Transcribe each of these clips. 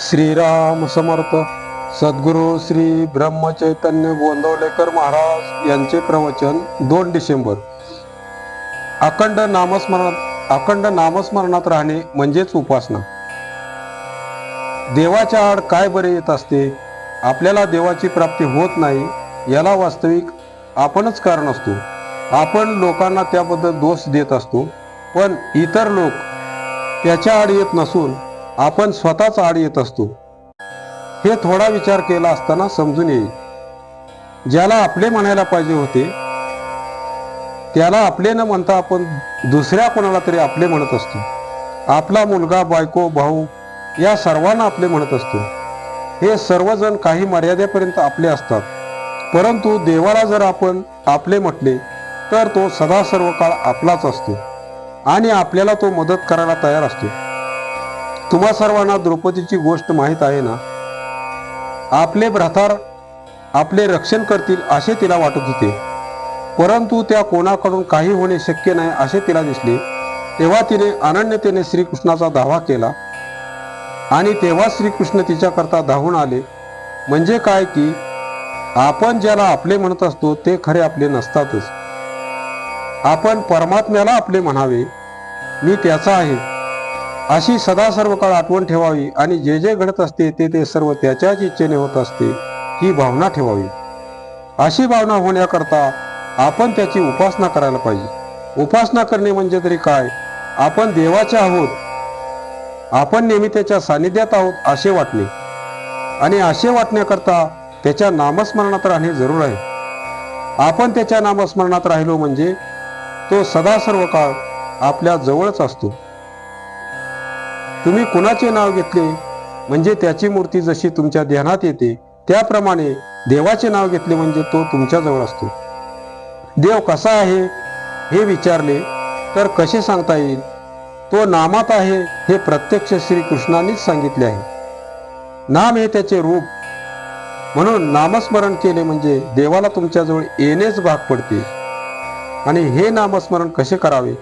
श्रीराम समर्थ. सद्गुरू श्री ब्रह्मचैतन्य गोंदवलेकर महाराज यांचे प्रवचन दोन डिसेंबर. अखंड नामस्मरणात अखंड नामस्मरणात राहणे म्हणजेच उपासना. देवाच्या आड काय बरे येत असते आपल्याला देवाची प्राप्ती होत नाही याला वास्तविक आपणच कारण असतो. आपण लोकांना त्याबद्दल दोष देत असतो पण इतर लोक त्याच्या आड येत नसून आपण स्वतःच आड येत असतो. हे थोडा विचार केला असताना समजून येईल. ज्याला आपले म्हणायला पाहिजे होते त्याला आपले न म्हणता आपण दुसऱ्या कोणाला तरी आपले म्हणत असतो. आपला मुलगा बायको भाऊ या सर्वांना आपले म्हणत असतो. हे सर्वजण काही मर्यादेपर्यंत आपले असतात. परंतु देवाला जर आपण आपले म्हटले तर तो सदा सर्व काळ आपलाच असतो आणि आपल्याला तो मदत करायला तयार असतो. तुम्हा सर्वांना द्रौपदीची गोष्ट माहीत आहे ना? आपले भ्रातार आपले रक्षण करतील असे तिला वाटत होते. परंतु त्या कोणाकडून काही होणे शक्य नाही असे तिला दिसले. तेव्हा तिने अनन्यतेने श्रीकृष्णाचा धावा केला. आणि तेव्हा श्रीकृष्ण तिच्याकरता धावून आले. म्हणजे काय की आपण ज्याला आपले म्हणत असतो ते खरे आपले नसतातच. आपण परमात्म्याला आपले म्हणावे. मी त्याचा आहे. अशी सदा सर्व काळ आठवण ठेवावी आणि जे जे घडत असते ते ते सर्व त्याच्याच इच्छेने होत असते ही भावना ठेवावी. अशी भावना होण्याकरता आपण त्याची उपासना करायला पाहिजे. उपासना करणे म्हणजे तरी काय? आपण देवाचे आहोत. आपण नेहमी त्याच्या सानिध्यात आहोत असे वाटणे. आणि असे वाटण्याकरता त्याच्या नामस्मरणात राहणे जरूर आहे. आपण त्याच्या नामस्मरणात राहिलो म्हणजे तो सदा सर्व काळ आपल्या जवळच असतो. तुम्ही कुणाचे नाव घेतले? म्हणजे त्याची मूर्ती जशी तुमच्या ध्यानात येते त्याप्रमाणे देवाचे नाव घेतले म्हणजे तो तुमच्या जवळ असतो. देव कसा आहे? हे विचारले. तर कसे सांगता येईल? तो नामात आहे हे प्रत्यक्ष श्रीकृष्णांनीच सांगितले आहे. नाम हे त्याचे रूप. म्हणून नामस्मरण केले म्हणजे देवाला तुमच्याजवळ येणेच भाग पडते. आणि हे नामस्मरण कसे करावे?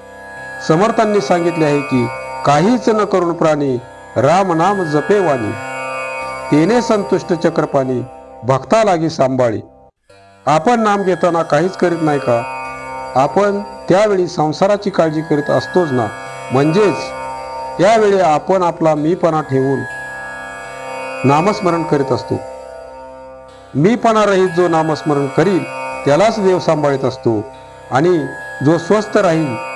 समर्थांनी सांगितले आहे की काहीच न करून प्राणी राम नाम जपे वाणी. तेने संतुष्ट चक्रपाणी भक्ता लागी सांभाळी. आपण नाम घेताना काहीच करीत नाही का? आपण त्यावेळी संसाराची काळजी करीत असतोच ना? म्हणजेच त्यावेळी आपण आपला मीपणा ठेवून नामस्मरण करीत असतो. मीपणा रहित जो नामस्मरण करील त्यालाच देव सांभाळीत असतो. आणि जो स्वस्थ राहील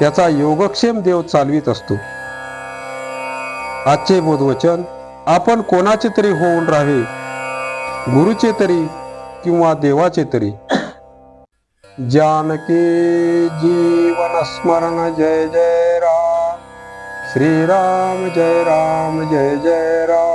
त्याचा योगक्षेम देव चालवीत असतो. आजचे बोधवचन आपण कोणाचे तरी होऊन राहावे? गुरुचे तरी किंवा देवाचे तरी? जानकी जीवन स्मरण जय जय राम. श्रीराम जय राम जय जय राम.